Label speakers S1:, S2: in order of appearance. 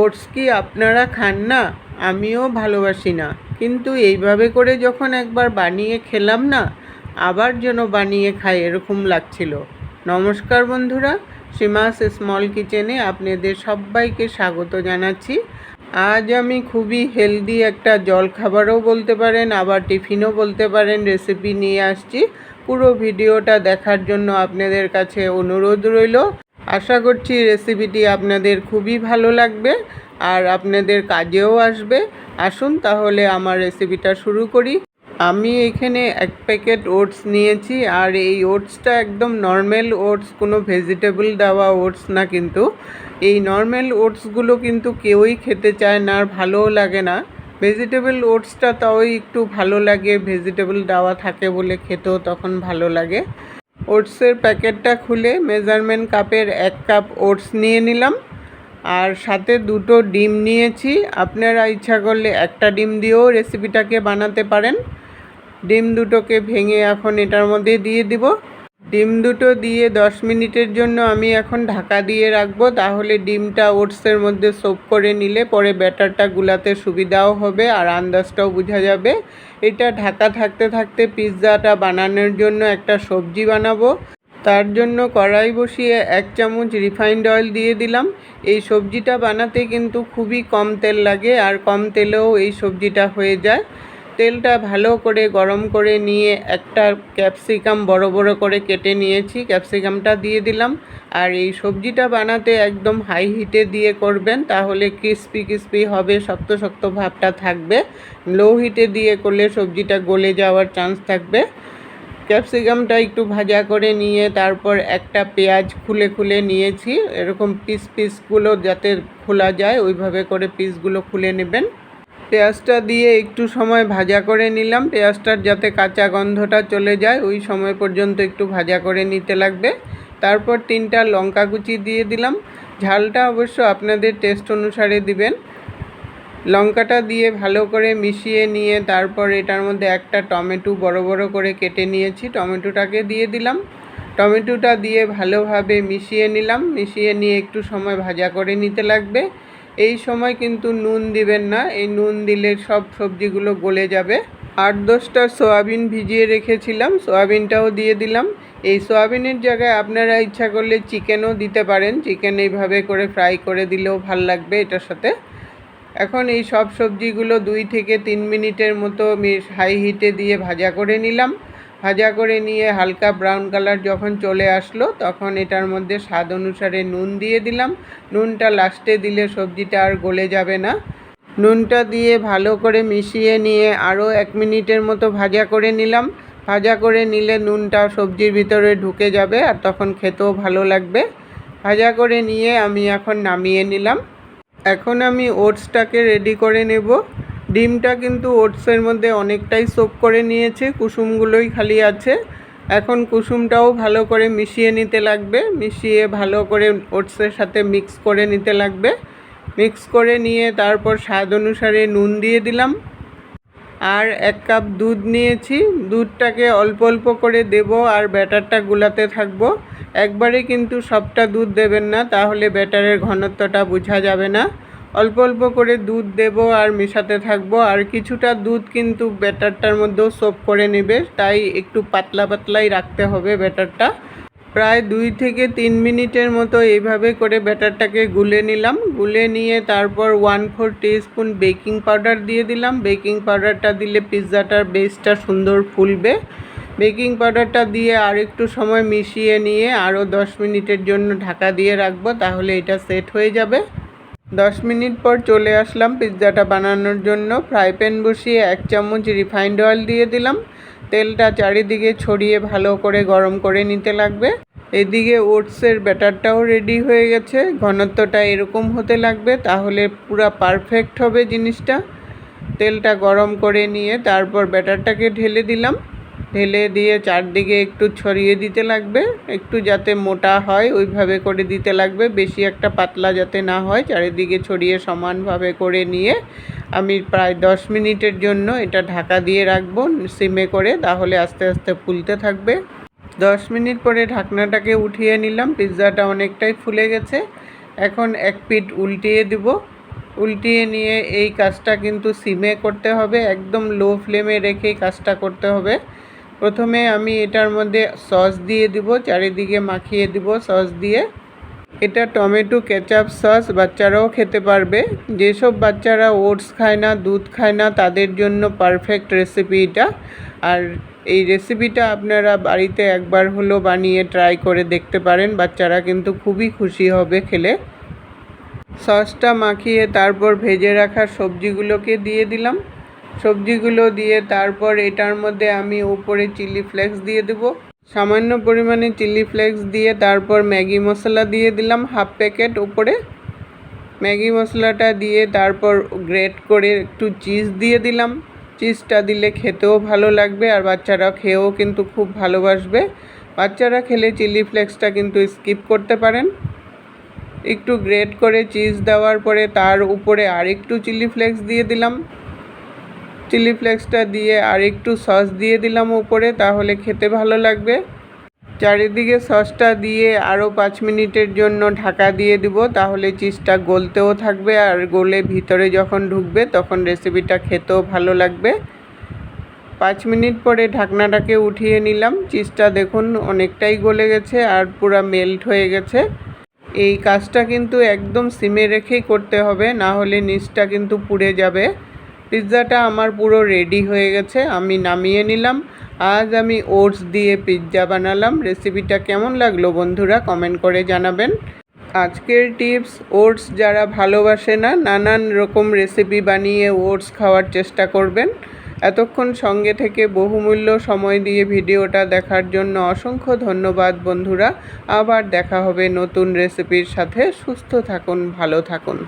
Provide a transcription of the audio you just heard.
S1: Oats কি আপনারা খান না? আমিও ভালোবাসি না। কিন্তু এইভাবে করে যখন একবার বানিয়ে খেলাম না, আবার যেন বানিয়ে খাই এরকম লাগছিল। নমস্কার বন্ধুরা, সীমাস স্মল কিচেনে আপনাদের সবাইকে স্বাগত জানাচ্ছি। আজ আমি খুবই হেলদি একটা জল খাবারও বলতে পারেন, আবার টিফিনও বলতে পারেন রেসিপি নিয়ে আসছি। পুরো ভিডিওটা দেখার জন্য আপনাদের কাছে অনুরোধ রইল। আশা করছি রেসিপিটি আপনাদের খুবই ভালো লাগবে আর আপনাদের কাজেও আসবে। আসুন তাহলে আমার রেসিপিটা শুরু করি। আমি এখানে এক প্যাকেট ওটস নিয়েছি আর এই ওটসটা একদম নর্মাল ওটস, কোনো ভেজিটেবল দেওয়া ওটস না কিন্তু। এই নর্মাল ওটসগুলো কিন্তু কেউই খেতে চায় না আর ভালোও লাগে না। ভেজিটেবল ওটসটা তাও একটু ভালো লাগে ভেজিটেবল দেওয়া থাকে বলে খেতেও তখন ভালো লাগে। ওটসের প্যাকেটটা খুলে মেজারমেন্ট কাপের এক কাপ ওটস নিয়ে নিলাম। আর সাথে দুটো ডিম নিয়েছি। আপনারা ইচ্ছা করলে একটা ডিম দিয়েও রেসিপিটাকে বানাতে পারেন। ডিম দুটোকে ভেঙে এখন এটার মধ্যে দিয়ে দিব। ডিম দুটো দিয়ে দশ মিনিটের জন্য আমি এখন ঢাকা দিয়ে রাখব, তাহলে ডিমটা ওটসের মধ্যে সোপ করে নিলে পরে ব্যাটারটা গুলাতে সুবিধাও হবে আর আন্দাজটাও বোঝা যাবে। এটা ঢাকা থাকতে থাকতে পিৎজাটা বানানোর জন্য একটা সবজি বানাবো। তার জন্য কড়াই বসিয়ে এক চামচ রিফাইন্ড অয়েল দিয়ে দিলাম। এই সবজিটা বানাতে কিন্তু খুবই কম তেল লাগে আর কম তেলেও এই সবজিটা হয়ে যায়। তেলটা ভালো করে গরম করে নিয়ে একটা ক্যাপসিকাম বড় বড় করে কেটে নিয়েছি। ক্যাপসিকামটা দিয়ে দিলাম। আর এই সবজিটা বানাতে একদম হাই হিটে দিয়ে করবেন, তাহলে ক্রিস্পি ক্রিস্পি হবে, শক্ত শক্ত ভাবটা থাকবে। লো হিটে দিয়ে করলে সবজিটা গলে যাওয়ার চান্স থাকবে। ক্যাপসিকামটা একটু ভাজা করে নিয়ে তারপর একটা পেঁয়াজ খুলে খুলে নিয়েছি। এরকম পিস পিসগুলো যাতে খোলা যায়, ওইভাবে করে পিসগুলো খুলে নেবেন। পেঁয়াজটা দিয়ে একটু সময় ভাজা করে নিলাম। পেঁয়াজটার যাতে কাঁচা গন্ধটা চলে যায়, ওই সময় পর্যন্ত একটু ভাজা করে নিতে লাগবে। তারপর তিনটা লঙ্কা কুচি দিয়ে দিলাম। ঝালটা অবশ্য আপনাদের টেস্ট অনুসারে দিবেন। লঙ্কাটা দিয়ে ভালো করে মিশিয়ে নিয়ে তারপর এটার মধ্যে একটা টমেটো বড় বড় করে কেটে নিয়েছি। টমেটোটাকে দিয়ে দিলাম। টমেটোটা দিয়ে ভালোভাবে মিশিয়ে নিলাম। মিশিয়ে নিয়ে একটু সময় ভাজা করে নিতে লাগবে। এই সময় কিন্তু নুন দিবেন না, এই নুন দিলে সব সবজিগুলো গলে যাবে। আট দশটা সয়াবিন ভিজিয়ে রেখেছিলাম, সয়াবিনটাও দিয়ে দিলাম। এই সয়াবিনের জায়গায় আপনারা ইচ্ছা করলে চিকেনও দিতে পারেন, চিকেন এইভাবে করে ফ্রাই করে দিলেও ভালো লাগবে এটার সাথে। এখন এই সব সবজিগুলো দুই থেকে তিন মিনিটের মতো হাই হিটে দিয়ে ভাজা করে নিলাম। ভাজা করে নিয়ে হালকা ব্রাউন কালার যখন চলে আসলো, তখন এটার মধ্যে স্বাদ অনুসারে নুন দিয়ে দিলাম। নুনটা লাস্টে দিলে সবজিটা আর গলে যাবে না। নুনটা দিয়ে ভালো করে মিশিয়ে নিয়ে আরও এক মিনিটের মতো ভাজা করে নিলাম। ভাজা করে নিলে নুনটা সবজির ভিতরে ঢুকে যাবে আর তখন খেতেও ভালো লাগবে। ভাজা করে নিয়ে আমি এখন নামিয়ে নিলাম। এখন আমি ওটসটাকে রেডি করে নেব। ডিমটা কিন্তু ওটসের মধ্যে অনেকটাই সোপ করে নিয়েছে, কুসুমগুলোই খালি আছে। এখন কুসুমটাও ভালো করে মিশিয়ে নিতে লাগবে, মিশিয়ে ভালো করে ওটসের সাথে মিক্স করে নিতে লাগবে। মিক্স করে নিয়ে তারপর স্বাদ অনুসারে নুন দিয়ে দিলাম। আর এক কাপ দুধ নিয়েছি, দুধটাকে অল্প অল্প করে দেব আর ব্যাটারটা গুলাতে থাকব। একবারে কিন্তু সবটা দুধ দেবেন না, তাহলে ব্যাটারের ঘনত্বটা বোঝা যাবে না। অল্প অল্প করে দুধ দেব আর মেশাতে থাকব। আর কিছুটা দুধ কিন্তু ব্যাটারটার মধ্যেও সোপ করে নেবে। তাই একটু পাতলা পাতলাই রাখতে হবে ব্যাটারটা। প্রায় দুই থেকে তিন মিনিটের মতো এইভাবে করে ব্যাটারটাকে গুলে নিলাম। গুলে নিয়ে তারপর one four spoon baking powder দিয়ে দিলাম। বেকিং পাউডারটা দিলে পিৎজাটার বেসটা সুন্দর ফুলবে। বেকিং পাউডারটা দিয়ে আর একটু সময় মিশিয়ে নিয়ে আরও দশ মিনিটের জন্য ঢাকা দিয়ে রাখব। তাহলে এটা সেট হয়ে যাবে। দশ মিনিট পর চলে আসলাম পিৎজাটা বানানোর জন্য। ফ্রাই প্যান বসিয়ে এক চামচ রিফাইন্ড অয়েল দিয়ে দিলাম। তেলটা চারিদিকে ছড়িয়ে ভালো করে গরম করে নিতে লাগবে। এদিকে ওটসের ব্যাটারটাও রেডি হয়ে গেছে। ঘনত্বটা এরকম হতে লাগবে, তাহলে পুরো পারফেক্ট হবে জিনিসটা। তেলটা গরম করে নিয়ে তারপর ব্যাটারটাকে ঢেলে দিলাম। ঢেলে দিয়ে চারদিকে একটু ছড়িয়ে দিতে লাগবে, একটু যাতে মোটা হয়, ওইভাবে করে দিতে লাগবে। বেশি একটা পাতলা যাতে না হয়, চারিদিকে ছড়িয়ে সমানভাবে করে নিয়ে আমি প্রায় দশ মিনিটের জন্য এটা ঢাকা দিয়ে রাখব, সিমে করে, তাহলে আস্তে আস্তে ফুলতে থাকবে। দশ মিনিট পরে ঢাকনাটাকে উঠিয়ে নিলাম, পিৎজাটা অনেকটাই ফুলে গেছে। এখন এক পিট উল্টিয়ে দিব। উল্টিয়ে নিয়ে এই কাজটা কিন্তু সিমে করতে হবে, একদম লো ফ্লেমে রেখেই কাজটা করতে হবে। প্রথমে আমি এটার মধ্যে সস দিয়ে দিব, চারিদিকে মাখিয়ে দিব সস দিয়ে। এটা টমেটো কেচাপ সস, বাচ্চারাও খেতে পারবে। যেসব বাচ্চারা ওটস খায় না, দুধ খায় না, তাদের জন্য পারফেক্ট রেসিপি এটা। আর এই রেসিপিটা আপনারা বাড়িতে একবার হলো বানিয়ে ট্রাই করে দেখতে পারেন, বাচ্চারা কিন্তু খুবই খুশি হবে খেলে। সসটা মাখিয়ে তারপর ভেজে রাখা সবজিগুলোকে দিয়ে দিলাম। সবজিগুলো দিয়ে তারপর এটার মধ্যে আমি উপরে চিলি ফ্লেক্স দিয়ে দেবো। সামান্য পরিমাণে চিলি ফ্লেক্স দিয়ে তারপর ম্যাগি মশলা দিয়ে দিলাম হাফ প্যাকেট উপরে। ম্যাগি মশলাটা দিয়ে তারপর গ্রেট করে একটু চিজ দিয়ে দিলাম। চিজটা দিলে খেতেও ভালো লাগবে আর বাচ্চারা খেয়েও কিন্তু খুব ভালোবাসবে। বাচ্চারা খেলে চিলি ফ্লেক্সটা কিন্তু স্কিপ করতে পারেন। একটু গ্রেট করে চিজ দেওয়ার পরে তার উপরে আরেকটু চিলি ফ্লেক্স দিয়ে দিলাম। চিলি ফ্লেক্সটা দিয়ে আর একটু সস দিয়ে দিলাম উপরে, তাহলে খেতে ভালো লাগবে। চারিদিকে সসটা দিয়ে আরও পাঁচ মিনিটের জন্য ঢাকা দিয়ে দিব, তাহলে চিজটা গলতেও থাকবে আর গলে ভিতরে যখন ঢুকবে তখন রেসিপিটা খেতেও ভালো লাগবে। পাঁচ মিনিট পরে ঢাকনাটাকে উঠিয়ে নিলাম। চিজটা দেখুন অনেকটাই গলে গেছে আর পুরো মেল্ট হয়ে গেছে। এই কাজটা কিন্তু একদম সিমে রেখেই করতে হবে, না হলে নিচটা কিন্তু পুড়ে যাবে। পিৎজাটা আমার পুরো রেডি হয়ে গেছে, আমি নামিয়ে নিলাম। আজ আমি ওটস দিয়ে পিৎজা বানালাম। রেসিপিটা কেমন লাগল বন্ধুরা কমেন্ট করে জানাবেন। আজকের টিপস ওটস যারা ভালোবাসে না, নানান রকম রেসিপি বানিয়ে ওটস খাওয়ার চেষ্টা করবেন। এতক্ষণ সঙ্গে থেকে বহুমূল্য সময় দিয়ে ভিডিওটা দেখার জন্য অসংখ্য ধন্যবাদ বন্ধুরা। আবার দেখা হবে নতুন রেসিপির সাথে। সুস্থ থাকুন, ভালো থাকুন।